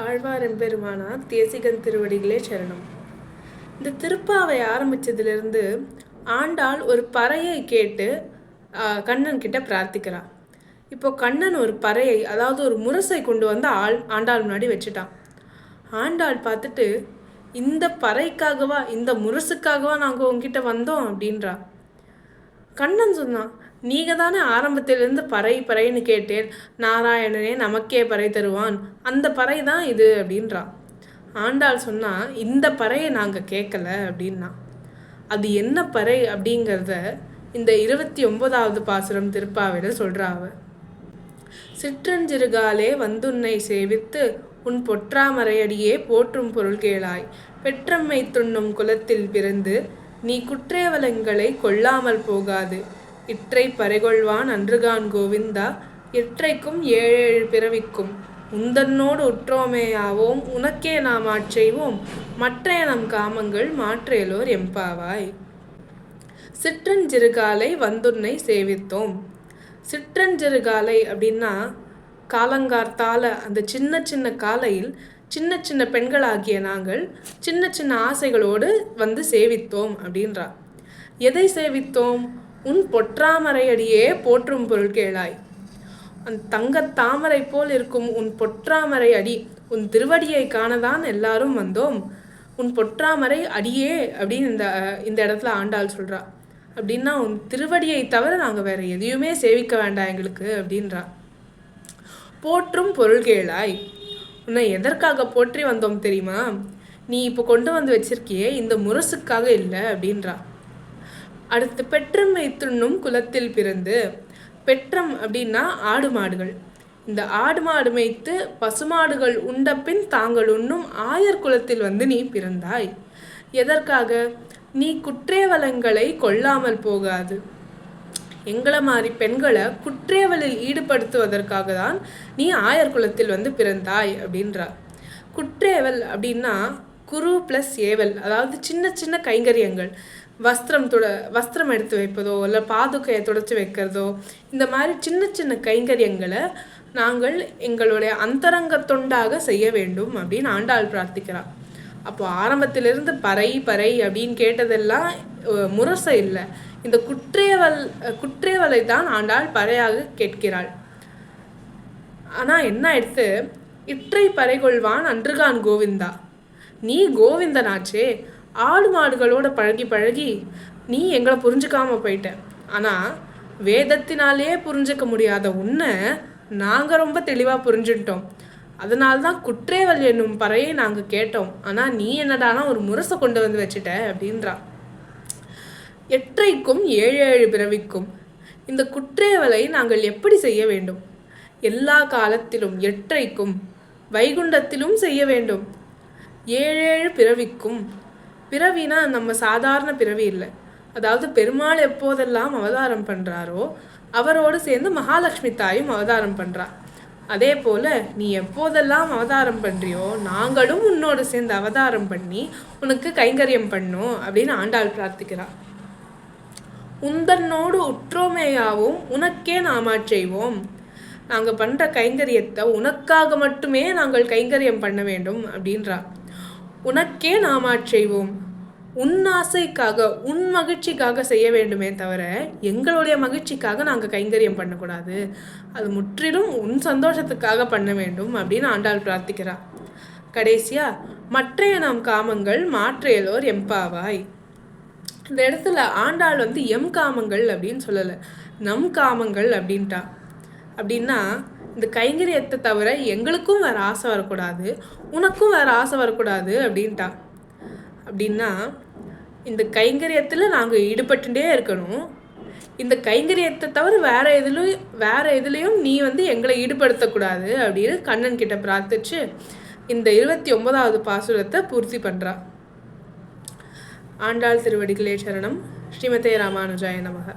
ஆழ்வார் எம்பெருமானார் தேசிகன் திருவடிகளே சரணம். இந்த திருப்பாவை ஆரம்பித்ததுலேருந்து ஆண்டாள் ஒரு பறையை கேட்டு கண்ணன் கிட்ட பிரார்த்திக்கிறான். இப்போ கண்ணன் ஒரு பறையை அதாவது ஒரு முரசை கொண்டு வந்து ஆள் ஆண்டாள் முன்னாடி வச்சுட்டான். ஆண்டாள் பார்த்துட்டு இந்த பறைக்காகவா இந்த முரசுக்காகவா நாங்கள் உங்ககிட்ட வந்தோம்? அப்படின்றா. கண்ணன் சொன்னான் நீங்க தானே ஆரம்பத்திலிருந்து பறை பறைன்னு கேட்டேன். நாராயணனே நமக்கே பறை தருவான். அந்த பறை தான் இது அப்படின்றா ஆண்டாள் சொன்னா இந்த பறையை நாங்கள் கேட்கல அப்படின்னா. அது என்ன பறை? அப்படிங்கிறத இந்த இருபத்தி ஒன்பதாவது பாசுரம் திருப்பாவையில சொல்றா அவ. சிற்றஞ்சிறுகாலே வந்துன்னை சேவித்து உன் பொற்றாமரையடியே போற்றும் பொருள் கேளாய். பெற்றம்மை துண்ணும் குலத்தில் பிறந்து நீ குற்றேவலங்களை கொள்ளாமல் போகாது. இற்றை பறைகொள்வான் அன்றுகான் கோவிந்தா இற்றைக்கும் ஏழேழு பிறவிக்கும். உந்தன்னோடு உற்றோமேயாவோம் உனக்கே நாம் ஆட்செய்வோம் மற்றைய நம் காமங்கள் மாற்றேலோர் எம்பாவாய். சிற்றஞ்சிறுகாலை வந்துன்னை சேவித்தோம். சிற்றஞ்சிறுகாலை அப்படின்னா காலங்கார்த்தால அந்த சின்ன சின்ன காலையில் சின்ன சின்ன பெண்களாகிய நாங்கள் சின்ன சின்ன ஆசைகளோடு வந்து சேவித்தோம் அப்படின்றா எதை சேவித்தோம்? உன் பொற்றாமரையடியே போற்றும் பொருள் கேளாய். அந்த தங்கத் தாமரை போல் இருக்கும் உன் பொற்றாமரை அடி உன் திருவடியை காணதான் எல்லாரும் வந்தோம். உன் பொற்றாமரை அடியே அப்படின்னு இந்த இந்த இடத்துல ஆண்டாள் சொல்கிறா அப்படின்னா உன் திருவடியை தவிர நாங்கள் வேறு எதையுமே சேவிக்க வேண்டாம் எங்களுக்கு அப்படின்றா போற்றும் பொருள் கேளாய் உன்னை எதற்காக போற்றி வந்தோம் தெரியுமா? நீ இப்போ கொண்டு வந்து வச்சிருக்கியே இந்த முரசுக்காக இல்லை அப்படின்றா. அடுத்து பெற்றம் வைத்துண்ணும் குலத்தில் பிறந்து பெற்றம் அப்படின்னா ஆடு மாடுகள். இந்த ஆடு மாடு மேய்த்து பசுமாடுகள் உண்ட பின் தாங்கள் உண்ணும் ஆயர் குலத்தில் வந்து நீ பிறந்தாய். எதற்காக? நீ குற்றேவலங்களை கொள்ளாமல் போகாது. எங்களை மாதிரி பெண்களை குற்றேவலில் ஈடுபடுத்துவதற்காக தான் நீ ஆயர் குலத்தில் வந்து பிறந்தாய் அப்படின்றா. குற்றேவல் அப்படின்னா குரு ப்ளஸ் ஏவல் அதாவது சின்ன சின்ன கைங்கரியங்கள். வஸ்திரம் துட வஸ்திரம் எடுத்து வைப்பதோ இல்லை பாதுகையை துடைச்சி வைக்கிறதோ இந்த மாதிரி சின்ன சின்ன கைங்கரியங்களை நாங்கள் எங்களுடைய அந்தரங்க தொண்டாக செய்ய வேண்டும் அப்படின்னு ஆண்டாள் பிரார்த்திக்கிறார் அப்போ ஆரம்பத்திலிருந்து பறை பறை அப்படின்னு கேட்டதெல்லாம் முரசை இல்லை. இந்த குற்றேவல் குற்றேவலை தான் ஆண்டாள் பறையாக கேட்கிறாள். ஆனால் என்ன ஆயிடுத்து? இற்றை பறைகொள்வான் அன்றுகான் கோவிந்தா. நீ கோவிந்தனாச்சே ஆடு மாடுகளோட பழகி பழகி நீ எங்களை புரிஞ்சுக்காம போயிட்ட. ஆனால் வேதத்தினாலே புரிஞ்சுக்க முடியாத உன்னை நாங்கள் ரொம்ப தெளிவாக புரிஞ்சுட்டோம். அதனால்தான் குற்றேவல் என்னும் பறையை நாங்கள் கேட்டோம். ஆனால் நீ என்னடானா ஒரு முரசை கொண்டு வந்து வச்சுட்ட அப்படின்றா. எற்றைக்கும் ஏழு ஏழு பிறவிக்கும். இந்த குற்றேவலை நாங்கள் எப்படி செய்ய வேண்டும்? எல்லா காலத்திலும் எற்றைக்கும் வைகுண்டத்திலும் செய்ய வேண்டும். ஏழேழு பிறவிக்கும். பிறவினா நம்ம சாதாரண பிறவி இல்லை. அதாவது பெருமாள் எப்போதெல்லாம் அவதாரம் பண்ணுறாரோ அவரோடு சேர்ந்து மகாலட்சுமி தாயும் அவதாரம் பண்ணுறா அதே போல நீ எப்போதெல்லாம் அவதாரம் பண்ணுறியோ நாங்களும் உன்னோடு சேர்ந்து அவதாரம் பண்ணி உனக்கு கைங்கரியம் பண்ணும் அப்படின்னு ஆண்டாள் பிரார்த்திக்கிறா. உந்தன்னோடு உற்றோமேயாவும் உனக்கே நாமாட்செய்வோம் நாங்கள் பண்ணுற கைங்கரியத்தை உனக்காக மட்டுமே நாங்கள் கைங்கரியம் பண்ண வேண்டும் அப்படின்றா. உனக்கே நாமாட்செய்வோம் உன் ஆசைக்காக உன் மகிழ்ச்சிக்காக செய்ய வேண்டுமே தவிர எங்களுடைய மகிழ்ச்சிக்காக நாங்கள் கைங்கரியம் பண்ணக்கூடாது. அது முற்றிலும் உன் சந்தோஷத்துக்காக பண்ண வேண்டும் அப்படின்னு ஆண்டாள் பிரார்த்திக்கிறா. கடைசியா மற்றைய நாம் காமங்கள் மாற்றையலோர் எம்பாவாய் இந்த இடத்துல ஆண்டாள் வந்து எம் காமங்கள் அப்படின்னு சொல்லலை. நம் காமங்கள் அப்படின்ட்டா. அப்படின்னா இந்த கைங்கரியத்தை தவிர எங்களுக்கும் வேறு ஆசை வரக்கூடாது உனக்கும் வேறு ஆசை வரக்கூடாது அப்படின்ட்டா. அப்படின்னா இந்த கைங்கரியத்தில் நாங்கள் ஈடுபட்டுட்டே இருக்கணும். இந்த கைங்கரியத்தை தவிர வேறு எதுலையும் வேறு எதுலேயும் நீ வந்து எங்களை ஈடுபடுத்தக்கூடாது அப்படின்னு கண்ணன் கிட்ட பிரார்த்திச்சு இந்த இருபத்தி ஒன்பதாவது பாசுரத்தை பூர்த்தி பண்ணுறா ஆண்டாள் திருவடிகளே சரணம். ஸ்ரீமதே ராமானுஜாய நமக.